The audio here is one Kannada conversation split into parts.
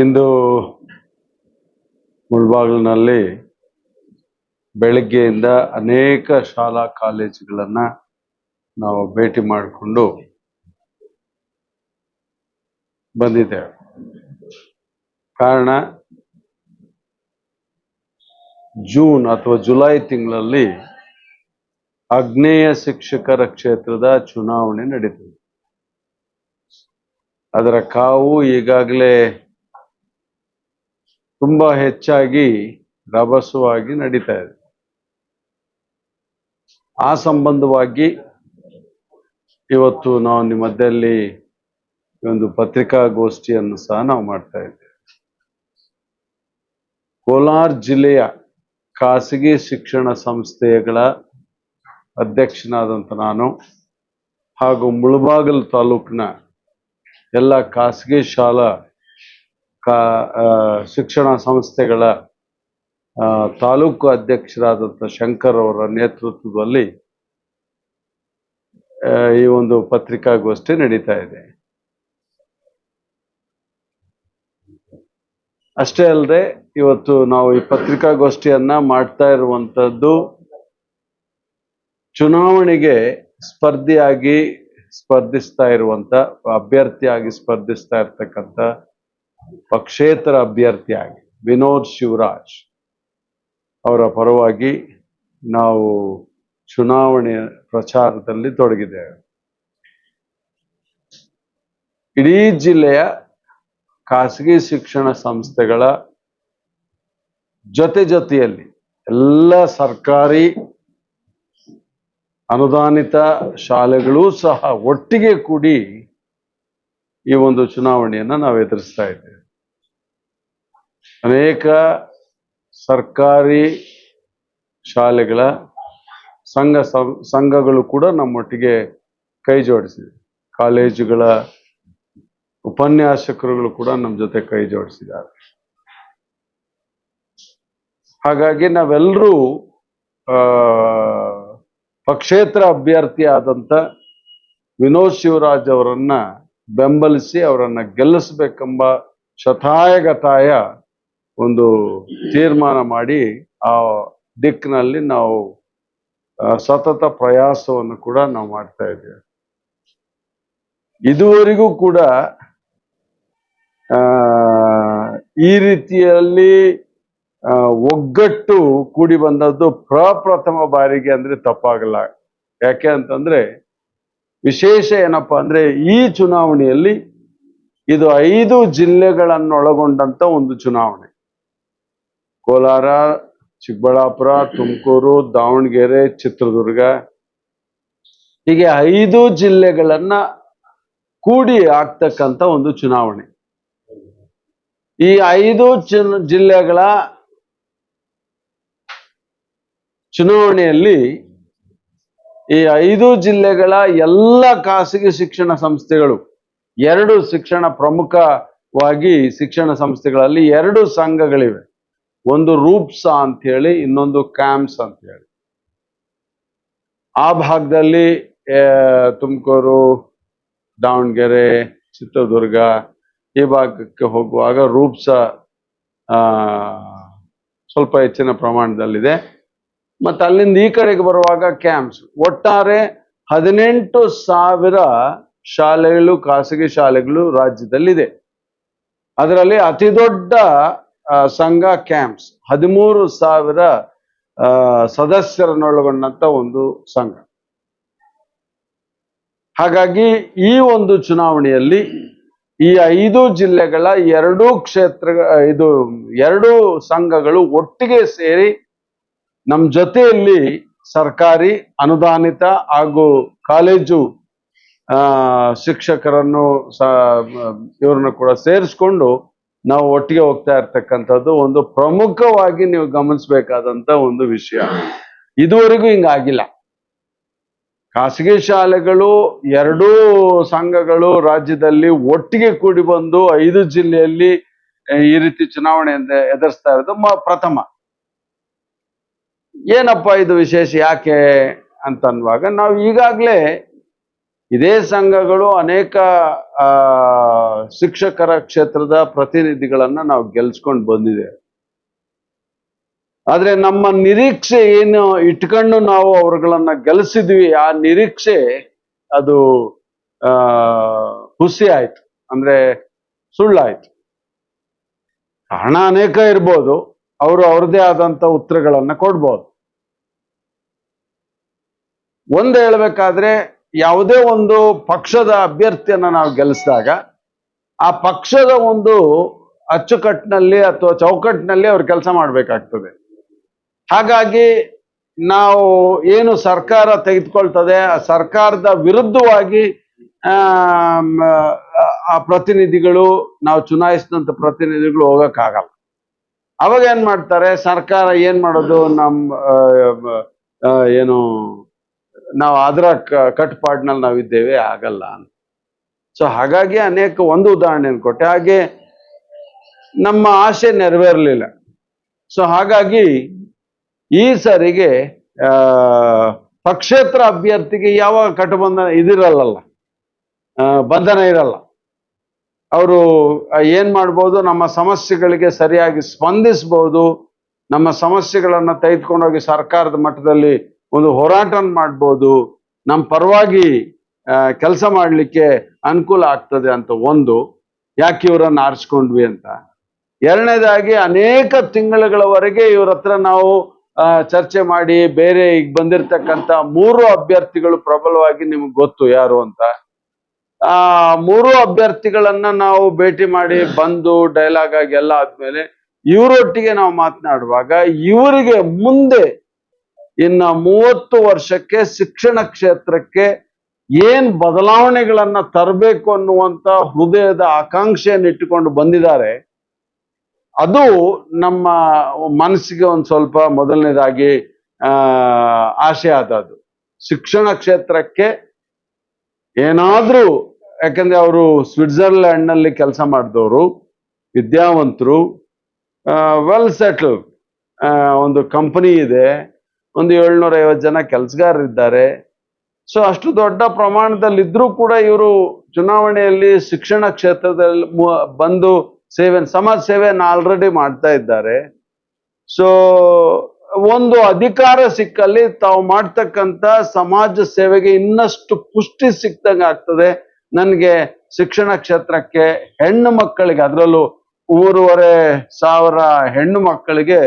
ಇಂದು ಮುಳ್ಬಾಗಿಲಿನಲ್ಲಿ ಬೆಳಗ್ಗೆಯಿಂದ ಅನೇಕ ಶಾಲಾ ಕಾಲೇಜುಗಳನ್ನ ನಾವು ಭೇಟಿ ಮಾಡಿಕೊಂಡು ಬಂದಿದ್ದೇವೆ. ಕಾರಣ ಜೂನ್ ಅಥವಾ ಜುಲೈ ತಿಂಗಳಲ್ಲಿ ಆಗ್ನೇಯ ಶಿಕ್ಷಕರ ಕ್ಷೇತ್ರದ ಚುನಾವಣೆ ನಡೀತದೆ. ಅದರ ಕಾವು ಈಗಾಗಲೇ ತುಂಬಾ ಹೆಚ್ಚಾಗಿ ರಭಸವಾಗಿ ನಡೀತಾ ಇದೆ. ಆ ಸಂಬಂಧವಾಗಿ ಇವತ್ತು ನಾವು ನಿಮ್ಮ ಮಧ್ಯದಲ್ಲಿ ಒಂದು ಪತ್ರಿಕಾಗೋಷ್ಠಿಯನ್ನು ಸಹ ನಾವು ಮಾಡ್ತಾ ಇದ್ದೇವೆ. ಕೋಲಾರ ಜಿಲ್ಲೆಯ ಖಾಸಗಿ ಶಿಕ್ಷಣ ಸಂಸ್ಥೆಗಳ ಅಧ್ಯಕ್ಷನಾದಂಥ ನಾನು ಹಾಗೂ ಮುಳಬಾಗಲ್ ತಾಲೂಕಿನ ಎಲ್ಲ ಖಾಸಗಿ ಶಾಲಾ ಕಾ ಶಿಕ್ಷಣ ಸಂಸ್ಥೆಗಳ ತಾಲೂಕು ಅಧ್ಯಕ್ಷರಾದಂಥ ಶಂಕರ್ ಅವರ ನೇತೃತ್ವದಲ್ಲಿ ಈ ಒಂದು ಪತ್ರಿಕಾಗೋಷ್ಠಿ ನಡೀತಾ ಇದೆ. ಅಷ್ಟೇ ಅಲ್ಲದೆ, ಇವತ್ತು ನಾವು ಈ ಪತ್ರಿಕಾಗೋಷ್ಠಿಯನ್ನ ಮಾಡ್ತಾ ಇರುವಂಥದ್ದು, ಚುನಾವಣೆಗೆ ಸ್ಪರ್ಧಿಯಾಗಿ ಸ್ಪರ್ಧಿಸ್ತಾ ಇರುವಂತ ಅಭ್ಯರ್ಥಿಯಾಗಿ ಸ್ಪರ್ಧಿಸ್ತಾ ಇರ್ತಕ್ಕಂಥ ಪಕ್ಷೇತರ ಅಭ್ಯರ್ಥಿಯಾಗಿ ವಿನೋದ್ ಶಿವರಾಜ್ ಅವರ ಪರವಾಗಿ ನಾವು ಚುನಾವಣೆ ಪ್ರಚಾರದಲ್ಲಿ ತೊಡಗಿದ್ದೇವೆ. ಇಡೀ ಜಿಲ್ಲೆಯ ಖಾಸಗಿ ಶಿಕ್ಷಣ ಸಂಸ್ಥೆಗಳ ಜೊತೆ ಜೊತೆಯಲ್ಲಿ ಎಲ್ಲ ಸರ್ಕಾರಿ ಅನುದಾನಿತ ಶಾಲೆಗಳೂ ಸಹ ಒಟ್ಟಿಗೆ ಕೂಡಿ ಈ ಒಂದು ಚುನಾವಣೆಯನ್ನ ನಾವು ಎದುರಿಸ್ತಾ ಇದ್ದೇವೆ. ಅನೇಕ ಸರ್ಕಾರಿ ಶಾಲೆಗಳ ಸಂಘ ಸಂಘಗಳು ಕೂಡ ನಮ್ಮೊಟ್ಟಿಗೆ ಕೈ ಜೋಡಿಸಿದೆ ಕಾಲೇಜುಗಳ ಉಪನ್ಯಾಸಕರುಗಳು ಕೂಡ ನಮ್ಮ ಜೊತೆ ಕೈ ಜೋಡಿಸಿದ್ದಾರೆ. ಹಾಗಾಗಿ ನಾವೆಲ್ಲರೂ ಪಕ್ಷೇತರ ಅಭ್ಯರ್ಥಿ ಆದಂತ ವಿನೋದ್ ಶಿವರಾಜ್ ಅವರನ್ನ ಬೆಂಬಲಿಸಿ ಅವರನ್ನ ಗೆಲ್ಲಿಸ್ಬೇಕೆಂಬ ಶತಾಯಗತಾಯ ಒಂದು ತೀರ್ಮಾನ ಮಾಡಿ ಆ ದಿಕ್ಕಿನಲ್ಲಿ ನಾವು ಸತತ ಪ್ರಯಾಸವನ್ನು ಕೂಡ ನಾವು ಮಾಡ್ತಾ ಇದ್ದೇವೆ. ಇದುವರೆಗೂ ಕೂಡ ಈ ರೀತಿಯಲ್ಲಿ ಒಗ್ಗಟ್ಟು ಕೂಡಿ ಬಂದದ್ದು ಪ್ರಪ್ರಥಮ ಬಾರಿಗೆ ಅಂದ್ರೆ ತಪ್ಪಾಗಲ್ಲ. ಯಾಕೆ ಅಂತಂದ್ರೆ ವಿಶೇಷ ಏನಪ್ಪಾ ಅಂದ್ರೆ ಈ ಚುನಾವಣೆಯಲ್ಲಿ ಇದು ಐದು ಜಿಲ್ಲೆಗಳನ್ನೊಳಗೊಂಡಂತ ಒಂದು ಚುನಾವಣೆ. ಕೋಲಾರ, ಚಿಕ್ಕಬಳ್ಳಾಪುರ, ತುಮಕೂರು, ದಾವಣಗೆರೆ, ಚಿತ್ರದುರ್ಗ. ಹೀಗೆ ಐದು ಜಿಲ್ಲೆಗಳನ್ನ ಕೂಡಿ ಆಗ್ತಕ್ಕಂಥ ಒಂದು ಚುನಾವಣೆ. ಈ ಐದು ಜಿಲ್ಲೆಗಳ ಚುನಾವಣೆಯಲ್ಲಿ ಈ ಐದು ಜಿಲ್ಲೆಗಳ ಎಲ್ಲ ಖಾಸಗಿ ಶಿಕ್ಷಣ ಸಂಸ್ಥೆಗಳು, ಎರಡು ಶಿಕ್ಷಣ ಪ್ರಮುಖವಾಗಿ ಶಿಕ್ಷಣ ಸಂಸ್ಥೆಗಳಲ್ಲಿ ಎರಡು ಸಂಘಗಳಿವೆ. ಒಂದು ರೂಪ್ಸ ಅಂತ ಹೇಳಿ ಇನ್ನೊಂದು ಕ್ಯಾಂಪ್ಸ್ ಅಂತ ಹೇಳಿ ಆ ಭಾಗದಲ್ಲಿ ತುಮಕೂರು, ದಾವಣಗೆರೆ, ಚಿತ್ರದುರ್ಗ, ಈ ಭಾಗಕ್ಕೆ ಹೋಗುವಾಗ ರೂಪ್ಸ ಸ್ವಲ್ಪ ಹೆಚ್ಚಿನ ಪ್ರಮಾಣದಲ್ಲಿದೆ. ಮತ್ತು ಅಲ್ಲಿಂದ ಈ ಕಡೆಗೆ ಬರುವಾಗ ಕ್ಯಾಂಪ್ಸ್ ಒಟ್ಟಾರೆ ಹದಿನೆಂಟು ಸಾವಿರ ಶಾಲೆಗಳು, ಖಾಸಗಿ ಶಾಲೆಗಳು ರಾಜ್ಯದಲ್ಲಿದೆ. ಅದರಲ್ಲಿ ಅತಿ ದೊಡ್ಡ ಸಂಘ ಕ್ಯಾಂಪ್ಸ್ ಹದಿಮೂರು ಸಾವಿರ ಸದಸ್ಯರನ್ನೊಳಗೊಂಡಂತ ಒಂದು ಸಂಘ. ಹಾಗಾಗಿ ಈ ಒಂದು ಚುನಾವಣೆಯಲ್ಲಿ ಈ ಐದು ಜಿಲ್ಲೆಗಳ ಎರಡೂ ಕ್ಷೇತ್ರ ಇದು, ಎರಡೂ ಸಂಘಗಳು ಒಟ್ಟಿಗೆ ಸೇರಿ ನಮ್ಮ ಜೊತೆಯಲ್ಲಿ ಸರ್ಕಾರಿ ಅನುದಾನಿತ ಹಾಗೂ ಕಾಲೇಜು ಆ, ಶಿಕ್ಷಕರನ್ನು ಇವ್ರನ್ನ ಕೂಡ ಸೇರಿಸ್ಕೊಂಡು ನಾವು ಒಟ್ಟಿಗೆ ಹೋಗ್ತಾ ಇರ್ತಕ್ಕಂಥದ್ದು ಒಂದು ಪ್ರಮುಖವಾಗಿ ನೀವು ಗಮನಿಸಬೇಕಾದಂತ ಒಂದು ವಿಷಯ. ಇದುವರೆಗೂ ಹಿಂಗಾಗಿಲ್ಲ ಖಾಸಗಿ ಶಾಲೆಗಳು ಎರಡೂ ಸಂಘಗಳು ರಾಜ್ಯದಲ್ಲಿ ಒಟ್ಟಿಗೆ ಕೂಡಿ ಬಂದು ಐದು ಜಿಲ್ಲೆಯಲ್ಲಿ ಈ ರೀತಿ ಚುನಾವಣೆಯಿಂದ ಎದುರಿಸ್ತಾ ಇರೋದು ಪ್ರಥಮ. ಏನಪ್ಪ ಇದು ವಿಶೇಷ, ಯಾಕೆ ಅಂತ ಅನ್ನುವಾಗ ನಾವು ಈಗಾಗಲೇ ಇದೇ ಸಂಘಗಳು ಅನೇಕ ಶಿಕ್ಷಕರ ಕ್ಷೇತ್ರದ ಪ್ರತಿನಿಧಿಗಳನ್ನ ನಾವು ಗೆಲ್ಸ್ಕೊಂಡು ಬಂದಿದೆ. ಆದ್ರೆ ನಮ್ಮ ನಿರೀಕ್ಷೆ ಏನು ಇಟ್ಕೊಂಡು ನಾವು ಅವರುಗಳನ್ನ ಗೆಲ್ಲಿಸಿದ್ವಿ ಆ ನಿರೀಕ್ಷೆ ಅದು ಹುಸಿ ಆಯ್ತು. ಅಂದ್ರೆ ಸುಳ್ಳಾಯ್ತು. ಕಾರಣ ಅನೇಕ ಇರ್ಬೋದು. ಅವರು ಅವ್ರದೇ ಆದಂತ ಉತ್ತರಗಳನ್ನ ಕೊಡ್ಬೋದು. ಒಂದು ಹೇಳ್ಬೇಕಾದ್ರೆ ಯಾವುದೇ ಒಂದು ಪಕ್ಷದ ಅಭ್ಯರ್ಥಿಯನ್ನ ನಾವು ಗೆಲ್ಲಿಸಿದಾಗ ಆ ಪಕ್ಷದ ಒಂದು ಅಚ್ಚುಕಟ್ಟಿನಲ್ಲಿ ಅಥವಾ ಚೌಕಟ್ಟಿನಲ್ಲಿ ಅವ್ರು ಕೆಲಸ ಮಾಡಬೇಕಾಗ್ತದೆ. ಹಾಗಾಗಿ ನಾವು ಏನು ಸರ್ಕಾರ ತೆಗೆದುಕೊಳ್ತದೆ, ಆ ಸರ್ಕಾರದ ವಿರುದ್ಧವಾಗಿ ಆ ಪ್ರತಿನಿಧಿಗಳು, ನಾವು ಚುನಾಯಿಸಿದಂತ ಪ್ರತಿನಿಧಿಗಳು ಹೋಗಕ್ಕಾಗಲ್ಲ. ಅವಾಗ ಏನ್ ಮಾಡ್ತಾರೆ? ಸರ್ಕಾರ ಏನ್ ಮಾಡೋದು? ಆ, ಏನು ನಾವು ಅದರ ಕಟ್ಪಾಡ್ನಲ್ಲಿ ನಾವಿದ್ದೇವೆ ಆಗಲ್ಲ ಅಂತ. ಸೊ ಹಾಗಾಗಿ ಅನೇಕ ಒಂದು ಉದಾಹರಣೆಯನ್ನು ಕೊಟ್ಟೆ. ಹಾಗೆ ನಮ್ಮ ಆಸೆ ನೆರವೇರಲಿಲ್ಲ. ಸೊ ಹಾಗಾಗಿ ಈ ಸರಿಗೆ ಪಕ್ಷೇತರ ಅಭ್ಯರ್ಥಿಗೆ ಯಾವಾಗ ಕಟಬಂಧನ ಇದಿರಲ್ಲ ಬಂಧನ ಇರಲ್ಲ. ಅವರು ಏನ್ ಮಾಡ್ಬೋದು, ನಮ್ಮ ಸಮಸ್ಯೆಗಳಿಗೆ ಸರಿಯಾಗಿ ಸ್ಪಂದಿಸ್ಬೋದು, ನಮ್ಮ ಸಮಸ್ಯೆಗಳನ್ನ ತೆಗೆದುಕೊಂಡೋಗಿ ಸರ್ಕಾರದ ಮಟ್ಟದಲ್ಲಿ ಒಂದು ಹೋರಾಟ ಮಾಡ್ಬೋದು ನಮ್ಮ ಪರವಾಗಿ ಕೆಲಸ ಮಾಡಲಿಕ್ಕೆ ಅನುಕೂಲ ಆಗ್ತದೆ ಅಂತ ಒಂದು, ಯಾಕೆ ಇವರನ್ನ ಆರಿಸ್ಕೊಂಡ್ವಿ ಅಂತ. ಎರಡನೇದಾಗಿ, ಅನೇಕ ತಿಂಗಳುಗಳವರೆಗೆ ಇವ್ರ ಹತ್ರ ನಾವು ಚರ್ಚೆ ಮಾಡಿ, ಬೇರೆ ಈಗ ಬಂದಿರತಕ್ಕಂತ ಮೂರು ಅಭ್ಯರ್ಥಿಗಳು ಪ್ರಬಲವಾಗಿ ನಿಮ್ಗೆ ಗೊತ್ತು ಯಾರು ಅಂತ. ಆ, ಮೂರು ಅಭ್ಯರ್ಥಿಗಳನ್ನ ನಾವು ಭೇಟಿ ಮಾಡಿ ಬಂದು ಡೈಲಾಗ್ ಆಗಿ ಎಲ್ಲ ಆದ್ಮೇಲೆ ಇವರೊಟ್ಟಿಗೆ ನಾವು ಮಾತನಾಡುವಾಗ ಇವರಿಗೆ ಮುಂದೆ ಇನ್ನ ಮೂವತ್ತು ವರ್ಷಕ್ಕೆ ಶಿಕ್ಷಣ ಕ್ಷೇತ್ರಕ್ಕೆ ಏನ್ ಬದಲಾವಣೆಗಳನ್ನ ತರಬೇಕು ಅನ್ನುವಂತ ಹೃದಯದ ಆಕಾಂಕ್ಷೆಯನ್ನು ಇಟ್ಟುಕೊಂಡು ಬಂದಿದ್ದಾರೆ. ಅದು ನಮ್ಮ ಮನಸ್ಸಿಗೆ ಒಂದು ಸ್ವಲ್ಪ ಮೊದಲನೇದಾಗಿ ಆಸೆ ಆದದ್ದು. ಶಿಕ್ಷಣ ಕ್ಷೇತ್ರಕ್ಕೆ ಏನಾದ್ರೂ ಯಾಕಂದ್ರೆ ಅವರು ಸ್ವಿಟ್ಜರ್ಲ್ಯಾಂಡ್ನಲ್ಲಿ ಕೆಲಸ ಮಾಡಿದವರು, ವಿದ್ಯಾವಂತರು ವೆಲ್ ಸೆಟಲ್ ಒಂದು ಕಂಪನಿ ಇದೆ. ಒಂದು ಏಳ್ನೂರ ಐವತ್ತು ಜನ ಕೆಲಸಗಾರರಿದ್ದಾರೆ. ಸೊ ಅಷ್ಟು ದೊಡ್ಡ ಪ್ರಮಾಣದಲ್ಲಿ ಇದ್ರೂ ಕೂಡ ಇವರು ಚುನಾವಣೆಯಲ್ಲಿ ಶಿಕ್ಷಣ ಕ್ಷೇತ್ರದಲ್ಲಿ ಬಂದು ಸೇವೆ, ಸಮಾಜ ಸೇವೆಯನ್ನು ಆಲ್ರೆಡಿ ಮಾಡ್ತಾ ಇದ್ದಾರೆ. ಸೊ ಒಂದು ಅಧಿಕಾರ ಸಿಕ್ಕಲ್ಲಿ ತಾವು ಮಾಡ್ತಕ್ಕಂಥ ಸಮಾಜ ಸೇವೆಗೆ ಇನ್ನಷ್ಟು ಪುಷ್ಟಿ ಸಿಕ್ದಂಗೆ ಆಗ್ತದೆ. ನನಗೆ ಶಿಕ್ಷಣ ಕ್ಷೇತ್ರಕ್ಕೆ ಹೆಣ್ಣು ಮಕ್ಕಳಿಗೆ ಅದರಲ್ಲೂ ಮೂರುವರೆ ಸಾವಿರ ಹೆಣ್ಣು ಮಕ್ಕಳಿಗೆ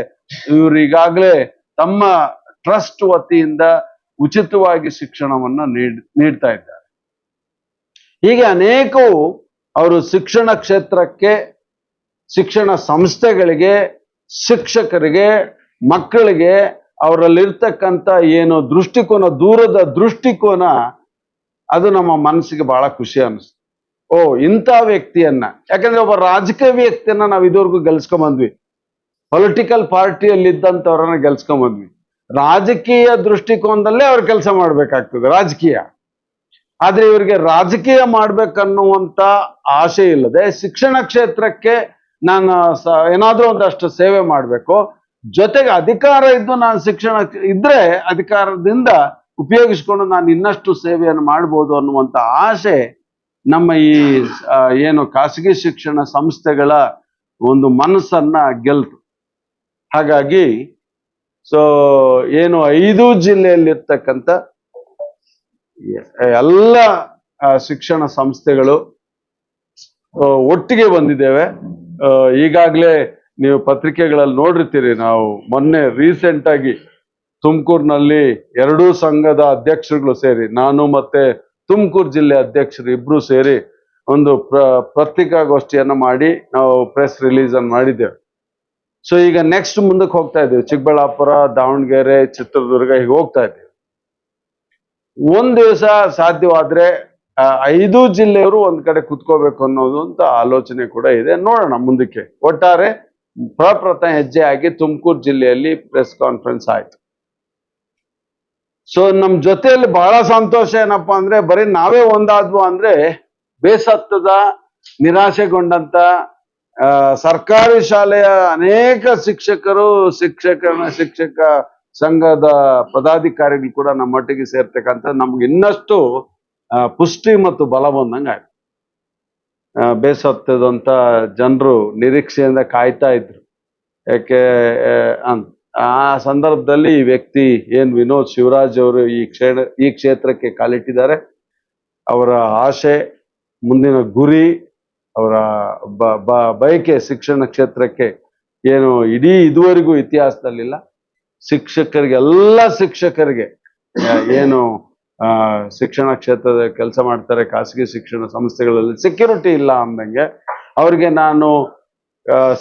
ಇವರು ಈಗಾಗಲೇ ತಮ್ಮ ಟ್ರಸ್ಟ್ ವತಿಯಿಂದ ಉಚಿತವಾಗಿ ಶಿಕ್ಷಣವನ್ನ ನೀಡ್, ನೀಡ್ತಾ ಇದ್ದಾರೆ. ಹೀಗೆ ಅನೇಕವು ಅವರು ಶಿಕ್ಷಣ ಕ್ಷೇತ್ರಕ್ಕೆ, ಶಿಕ್ಷಣ ಸಂಸ್ಥೆಗಳಿಗೆ, ಶಿಕ್ಷಕರಿಗೆ, ಮಕ್ಕಳಿಗೆ ಅವರಲ್ಲಿರ್ತಕ್ಕಂಥ ಏನು ದೃಷ್ಟಿಕೋನ, ದೂರದ ದೃಷ್ಟಿಕೋನ ಅದು ನಮ್ಮ ಮನಸ್ಸಿಗೆ ಬಹಳ ಖುಷಿ ಅನಿಸ್ತು ಓ, ಇಂಥ ವ್ಯಕ್ತಿಯನ್ನ. ಯಾಕಂದ್ರೆ ಒಬ್ಬ ರಾಜಕೀಯ ವ್ಯಕ್ತಿಯನ್ನ ನಾವು ಇದುವರೆಗೂ ಗೆಲ್ಸ್ಕೊಂಬಂದ್ವಿ. ಪೊಲಿಟಿಕಲ್ ಪಾರ್ಟಿಯಲ್ಲಿ ಇದ್ದಂಥವ್ರನ್ನ ಗೆಲ್ಸ್ಕೊಂಬಂದ್ವಿ. ರಾಜಕೀಯ ದೃಷ್ಟಿಕೋನದಲ್ಲೇ ಅವ್ರ ಕೆಲಸ ಮಾಡ್ಬೇಕಾಗ್ತದೆ, ರಾಜಕೀಯ. ಆದ್ರೆ ಇವರಿಗೆ ರಾಜಕೀಯ ಮಾಡ್ಬೇಕನ್ನುವಂತ ಆಸೆ ಇಲ್ಲದೆ ಶಿಕ್ಷಣ ಕ್ಷೇತ್ರಕ್ಕೆ ನಾನು ಏನಾದ್ರೂ ಒಂದಷ್ಟು ಸೇವೆ ಮಾಡಬೇಕು. ಜೊತೆಗೆ ಅಧಿಕಾರ ಇದ್ದು ನಾನು ಶಿಕ್ಷಣ ಇದ್ರೆ ಅಧಿಕಾರದಿಂದ ಉಪಯೋಗಿಸ್ಕೊಂಡು ನಾನು ಇನ್ನಷ್ಟು ಸೇವೆಯನ್ನು ಮಾಡ್ಬೋದು ಅನ್ನುವಂಥ ಆಸೆ ನಮ್ಮ ಈ ಏನು ಖಾಸಗಿ ಶಿಕ್ಷಣ ಸಂಸ್ಥೆಗಳ ಒಂದು ಮನಸ್ಸನ್ನ ಗೆಲ್ತು. ಹಾಗಾಗಿ, ಸೊ, ಏನು ಐದು ಜಿಲ್ಲೆಯಲ್ಲಿರ್ತಕ್ಕಂಥ ಎಲ್ಲ ಶಿಕ್ಷಣ ಸಂಸ್ಥೆಗಳು ಒಟ್ಟಿಗೆ ಬಂದಿದ್ದೇವೆ. ಈಗಾಗಲೇ ನೀವು ಪತ್ರಿಕೆಗಳಲ್ಲಿ ನೋಡಿರ್ತೀರಿ, ನಾವು ಮೊನ್ನೆ ರೀಸೆಂಟ್ ಆಗಿ ತುಮಕೂರಿನಲ್ಲಿ ಎರಡೂ ಸಂಘದ ಅಧ್ಯಕ್ಷರುಗಳು ಸೇರಿ, ನಾನು ಮತ್ತೆ ತುಮಕೂರು ಜಿಲ್ಲೆ ಅಧ್ಯಕ್ಷರು ಇಬ್ರು ಸೇರಿ ಒಂದು ಪ್ರ, ಪತ್ರಿಕಾಗೋಷ್ಠಿಯನ್ನ ಮಾಡಿ ನಾವು ಪ್ರೆಸ್ ರಿಲೀಸ್ ಅನ್ನು ಮಾಡಿದ್ದೇವೆ. ಸೊ ಈಗ ನೆಕ್ಸ್ಟ್ ಮುಂದಕ್ಕೆ ಹೋಗ್ತಾ ಇದ್ದೇವೆ. ಚಿಕ್ಕಬಳ್ಳಾಪುರ, ದಾವಣಗೆರೆ, ಚಿತ್ರದುರ್ಗ ಹೀಗೆ ಹೋಗ್ತಾ ಇದ್ದೇವೆ. ಒಂದ್ ದಿವಸ ಸಾಧ್ಯವಾದ್ರೆ ಐದು ಜಿಲ್ಲೆಯವರು ಒಂದ್ ಕಡೆ ಕುತ್ಕೋಬೇಕು ಅನ್ನೋದು ಅಂತ ಆಲೋಚನೆ ಕೂಡ ಇದೆ. ನೋಡೋಣ ಮುಂದಕ್ಕೆ. ಒಟ್ಟಾರೆ ಪ್ರಪ್ರಥಮ ಹೆಜ್ಜೆ ಆಗಿ ತುಮಕೂರು ಜಿಲ್ಲೆಯಲ್ಲಿ ಪ್ರೆಸ್ ಕಾನ್ಫರೆನ್ಸ್ ಆಯ್ತು. ಸೊ ನಮ್ ಜೊತೆಯಲ್ಲಿ ಬಹಳ ಸಂತೋಷ ಏನಪ್ಪಾ ಅಂದ್ರೆ ಬರೀ ನಾವೇ ಒಂದಾದ್ವು ಅಂದ್ರೆ ಬೇಸತ್ತದ, ನಿರಾಶೆಗೊಂಡಂತ ಸರ್ಕಾರಿ ಶಾಲೆಯ ಅನೇಕ ಶಿಕ್ಷಕರು ಶಿಕ್ಷಕ ಶಿಕ್ಷಕ ಸಂಘದ ಪದಾಧಿಕಾರಿಗಳು ಕೂಡ ನಮ್ಮೊಟ್ಟಿಗೆ ಸೇರ್ತಕ್ಕಂಥ ನಮ್ಗೆ ಇನ್ನಷ್ಟು ಪುಷ್ಟಿ ಮತ್ತು ಬಲ ಬಂದಂಗ ಆಯ್ತು. ಬೇಸತ್ತದಂತ ಜನರು ನಿರೀಕ್ಷೆಯಿಂದ ಕಾಯ್ತಾ ಇದ್ರು. ಯಾಕೆ ಅಂತ. ಆ ಸಂದರ್ಭದಲ್ಲಿ ಈ ವ್ಯಕ್ತಿ ಏನ್ ವಿನೋದ್ ಶಿವರಾಜ್ ಅವರು ಈ ಕ್ಷೇತ್ರ ಈ ಕ್ಷೇತ್ರಕ್ಕೆ ಕಾಲಿಟ್ಟಿದ್ದಾರೆ. ಅವರ ಆಶೆ, ಮುಂದಿನ ಗುರಿ, ಅವರ ಬಯಕೆ ಶಿಕ್ಷಣ ಕ್ಷೇತ್ರಕ್ಕೆ ಏನು ಇಡೀ ಇದುವರೆಗೂ ಇತಿಹಾಸದಲ್ಲಿಲ್ಲ. ಶಿಕ್ಷಕರಿಗೆ ಎಲ್ಲ ಶಿಕ್ಷಕರಿಗೆ ಏನು ಶಿಕ್ಷಣ ಕ್ಷೇತ್ರದ ಕೆಲಸ ಮಾಡ್ತಾರೆ, ಖಾಸಗಿ ಶಿಕ್ಷಣ ಸಂಸ್ಥೆಗಳಲ್ಲಿ ಸೆಕ್ಯೂರಿಟಿ ಇಲ್ಲ ಅಂದಂಗೆ, ಅವ್ರಿಗೆ ನಾನು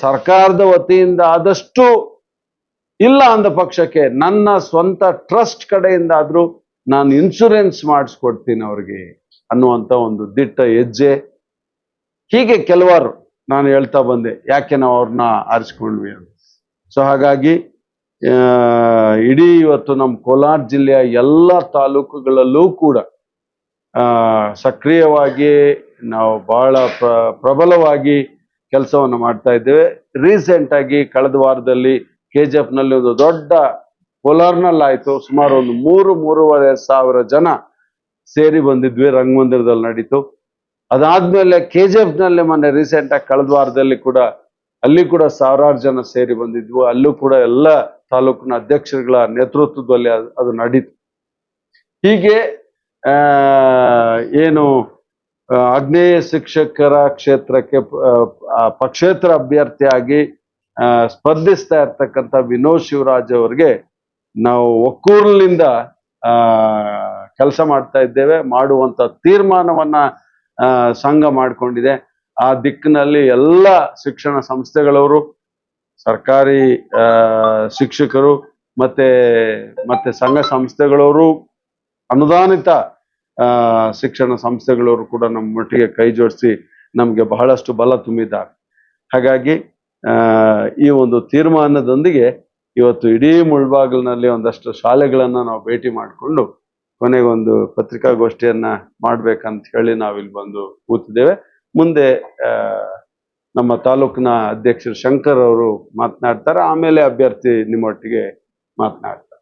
ಸರ್ಕಾರದ ವತಿಯಿಂದ ಆದಷ್ಟು ಇಲ್ಲ ಅಂದ ಪಕ್ಷಕ್ಕೆ ನನ್ನ ಸ್ವಂತ ಟ್ರಸ್ಟ್ ಕಡೆಯಿಂದ ಆದ್ರೂ ನಾನು ಇನ್ಶೂರೆನ್ಸ್ ಮಾಡಿಸ್ಕೊಡ್ತೀನಿ ಅವ್ರಿಗೆ ಅನ್ನುವಂತ ಒಂದು ದಿಟ್ಟ ಹೆಜ್ಜೆ. ಹೀಗೆ ಕೆಲವರು ನಾನು ಹೇಳ್ತಾ ಬಂದೆ, ಯಾಕೆ ನಾವು ಅವ್ರನ್ನ ಆರಿಸ್ಕೊಂಡ್ವಿ ಅಂತ. ಸೊ ಹಾಗಾಗಿ ಇಡೀ ಇವತ್ತು ನಮ್ಮ ಕೋಲಾರ ಜಿಲ್ಲೆಯ ಎಲ್ಲ ತಾಲೂಕುಗಳಲ್ಲೂ ಕೂಡ ಸಕ್ರಿಯವಾಗಿ ನಾವು ಬಹಳ ಪ್ರ, ಪ್ರಬಲವಾಗಿ ಕೆಲಸವನ್ನು ಮಾಡ್ತಾ ಇದ್ದೇವೆ. ರೀಸೆಂಟ್ ಆಗಿ ಕಳೆದ ವಾರದಲ್ಲಿ ಕೆ ಜಿ ಎಫ್ನಲ್ಲಿ ಒಂದು ದೊಡ್ಡ ಕೋಲಾರ್ನಲ್ಲಿ ಆಯ್ತು ಸುಮಾರು ಒಂದು ಮೂರು, ಮೂರುವರೆ ಸಾವಿರ ಜನ ಸೇರಿ ಬಂದಿದ್ವಿ ರಂಗಮಂದಿರದಲ್ಲಿ ನಡೀತು. ಅದಾದ್ಮೇಲೆ ಕೆ ಜಿ ಎಫ್ನಲ್ಲಿ ಮೊನ್ನೆ ರೀಸೆಂಟ್ ಆಗಿ ಕಳೆದ ವಾರದಲ್ಲಿ ಕೂಡ ಅಲ್ಲಿ ಕೂಡ ಸಾವಿರಾರು ಜನ ಸೇರಿ ಬಂದಿದ್ವು. ಅಲ್ಲೂ ಕೂಡ ಎಲ್ಲ ತಾಲೂಕಿನ ಅಧ್ಯಕ್ಷರುಗಳ ನೇತೃತ್ವದಲ್ಲಿ ಅದು ನಡೀತು. ಹೀಗೆ ಏನು ಆಗ್ನೇಯ ಶಿಕ್ಷಕರ ಕ್ಷೇತ್ರಕ್ಕೆ ಪಕ್ಷೇತರ ಅಭ್ಯರ್ಥಿಯಾಗಿ ಸ್ಪರ್ಧಿಸ್ತಾ ಇರ್ತಕ್ಕಂಥ ವಿನೋದ್ ಶಿವರಾಜ್ ಅವರಿಗೆ ನಾವು ಒಕ್ಕೂರಿನಿಂದ ಆ, ಕೆಲಸ ಮಾಡ್ತಾ ಇದ್ದೇವೆ, ಮಾಡುವಂತ ತೀರ್ಮಾನವನ್ನ ಸಂಘ ಮಾಡಿಕೊಂಡಿದೆ. ಆ ದಿಕ್ಕಿನಲ್ಲಿ ಎಲ್ಲ ಶಿಕ್ಷಣ ಸಂಸ್ಥೆಗಳವರು, ಸರ್ಕಾರಿ ಶಿಕ್ಷಕರು ಮತ್ತೆ ಮತ್ತೆ ಸಂಘ ಸಂಸ್ಥೆಗಳವರು, ಅನುದಾನಿತ ಶಿಕ್ಷಣ ಸಂಸ್ಥೆಗಳವರು ಕೂಡ ನಮ್ಮ ಒಟ್ಟಿಗೆ ಕೈ ಜೋಡಿಸಿ ನಮಗೆ ಬಹಳಷ್ಟು ಬಲ ತುಂಬಿದ್ದಾರೆ. ಹಾಗಾಗಿ ಈ ಒಂದು ತೀರ್ಮಾನದೊಂದಿಗೆ ಇವತ್ತು ಇಡೀ ಮುಳ್ಬಾಗಿಲಿನಲ್ಲಿ ಒಂದಷ್ಟು ಶಾಲೆಗಳನ್ನ ನಾವು ಭೇಟಿ ಮಾಡಿಕೊಂಡು ಕೊನೆಗೆ ಒಂದು ಪತ್ರಿಕಾಗೋಷ್ಠಿಯನ್ನ ಮಾಡ್ಬೇಕಂತ ಹೇಳಿ ನಾವಿಲ್ಲಿ ಬಂದು ಕೂತಿದ್ದೇವೆ. ಮುಂದೆ ನಮ್ಮ ತಾಲೂಕಿನ ಅಧ್ಯಕ್ಷರು ಶಂಕರ್ ಅವರು ಮಾತನಾಡ್ತಾರೆ, ಆಮೇಲೆ ಅಭ್ಯರ್ಥಿ ನಿಮ್ಮೊಟ್ಟಿಗೆ ಮಾತನಾಡ್ತಾರೆ.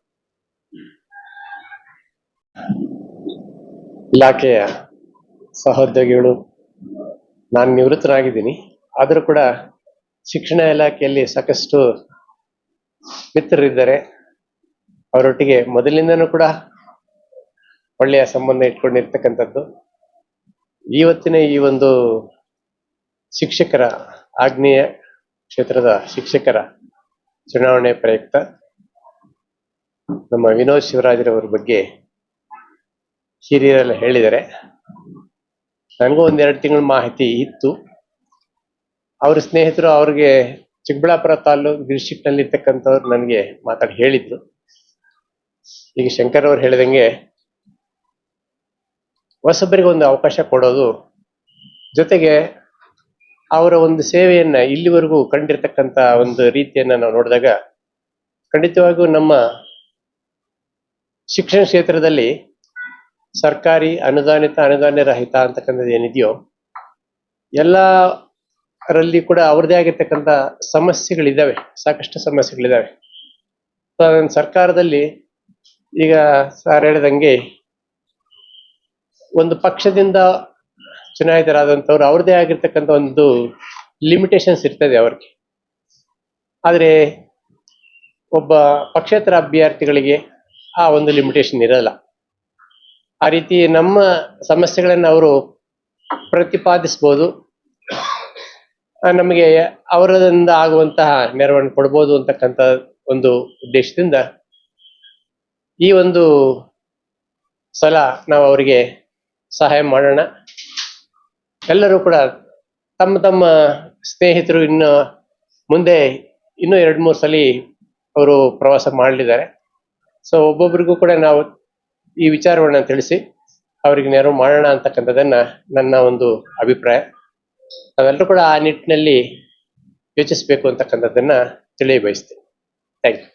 ಇಲಾಖೆಯ ಸಹೋದ್ಯೋಗಿಗಳು, ನಾನು ನಿವೃತ್ತನಾಗಿದ್ದೀನಿ ಆದರೂ ಕೂಡ ಶಿಕ್ಷಣ ಇಲಾಖೆಯಲ್ಲಿ ಸಾಕಷ್ಟು ಮಿತ್ರರಿದ್ದಾರೆ. ಅವರೊಟ್ಟಿಗೆ ಮೊದಲಿಂದನೂ ಕೂಡ ಒಳ್ಳೆಯ ಸಂಬಂಧ ಇಟ್ಕೊಂಡಿರ್ತಕ್ಕಂಥದ್ದು. ಇವತ್ತಿನ ಈ ಒಂದು ಶಿಕ್ಷಕರ ಆಗ್ನೇಯ ಕ್ಷೇತ್ರದ ಶಿಕ್ಷಕರ ಚುನಾವಣೆ ಪ್ರಯುಕ್ತ ನಮ್ಮ ವಿನೋದ್ ಶಿವರಾಜರವರ ಬಗ್ಗೆ ಹಿರಿಯರೆಲ್ಲ ಹೇಳಿದ್ದಾರೆ. ನನಗೂ ಒಂದೆರಡು ತಿಂಗಳ ಮಾಹಿತಿ ಇತ್ತು. ಅವ್ರ ಸ್ನೇಹಿತರು ಅವ್ರಿಗೆ ಚಿಕ್ಕಬಳ್ಳಾಪುರ ತಾಲೂಕು ಡಿಸ್ಟ್ರಿಕ್ಟ್ನಲ್ಲಿ ಇರ್ತಕ್ಕಂಥವ್ರು ನನಗೆ ಮಾತಾಡಿ ಹೇಳಿದ್ರು. ಈಗ ಶಂಕರ್ ಅವ್ರು ಹೇಳಿದಂಗೆ ಹೊಸೊಬ್ಬರಿಗೆ ಒಂದು ಅವಕಾಶ ಕೊಡೋದು ಜೊತೆಗೆ ಅವರ ಒಂದು ಸೇವೆಯನ್ನ ಇಲ್ಲಿವರೆಗೂ ಕಂಡಿರ್ತಕ್ಕಂತ ಒಂದು ರೀತಿಯನ್ನ ನಾವು ನೋಡಿದಾಗ ಖಂಡಿತವಾಗಿಯೂ ನಮ್ಮ ಶಿಕ್ಷಣ ಕ್ಷೇತ್ರದಲ್ಲಿ ಸರ್ಕಾರಿ ಅನುದಾನಿತ ಅನುದಾನ ರಹಿತ ಅಂತಕ್ಕಂಥದ್ದು ಏನಿದೆಯೋ ಎಲ್ಲರಲ್ಲಿ ಕೂಡ ಅವ್ರದ್ದೇ ಆಗಿರ್ತಕ್ಕಂಥ ಸಮಸ್ಯೆಗಳಿದ್ದಾವೆ, ಸಾಕಷ್ಟು ಸಮಸ್ಯೆಗಳಿದ್ದಾವೆ. ಸರ್ಕಾರದಲ್ಲಿ ಈಗ ಸರ್ ಹೇಳಿದಂಗೆ ಒಂದು ಪಕ್ಷದಿಂದ ಚುನಾಯಿತರಾದಂಥವ್ರು ಅವ್ರದೇ ಆಗಿರ್ತಕ್ಕಂಥ ಒಂದು ಲಿಮಿಟೇಷನ್ಸ್ ಇರ್ತದೆ ಅವ್ರಿಗೆ. ಆದರೆ ಒಬ್ಬ ಪಕ್ಷೇತರ ಅಭ್ಯರ್ಥಿಗಳಿಗೆ ಆ ಒಂದು ಲಿಮಿಟೇಷನ್ ಇರಲ್ಲ. ಆ ರೀತಿ ನಮ್ಮ ಸಮಸ್ಯೆಗಳನ್ನು ಅವರು ಪ್ರತಿಪಾದಿಸ್ಬೋದು ನಮಗೆ ಅವರಿಂದ ಆಗುವಂತಹ ನೆರವನ್ನು ಕೊಡ್ಬೋದು ಅಂತಕ್ಕಂಥ ಒಂದು ಉದ್ದೇಶದಿಂದ ಈ ಒಂದು ಸಲ ನಾವು ಅವರಿಗೆ ಸಹಾಯ ಮಾಡೋಣ. ಎಲ್ಲರೂ ಕೂಡ ತಮ್ಮ ತಮ್ಮ ಸ್ನೇಹಿತರು ಇನ್ನು ಮುಂದೆ ಇನ್ನೂ ಎರಡು ಮೂರು ಸಲ ಅವರು ಪ್ರವಾಸ ಮಾಡಲಿದ್ದಾರೆ. ಸೊ ಒಬ್ಬೊಬ್ರಿಗೂ ಕೂಡ ನಾವು ಈ ವಿಚಾರವನ್ನು ತಿಳಿಸಿ ಅವರಿಗೆ ನೆರವು ಮಾಡೋಣ ಅಂತಕ್ಕಂಥದ್ದನ್ನು ನನ್ನ ಒಂದು ಅಭಿಪ್ರಾಯ. ನಾವೆಲ್ಲರೂ ಕೂಡ ಆ ನಿಟ್ಟಿನಲ್ಲಿ ಯೋಚಿಸಬೇಕು ಅಂತಕ್ಕಂಥದ್ದನ್ನ ತಿಳಿಯ ಬಯಸ್ತೀನಿ ಥ್ಯಾಂಕ್ ಯು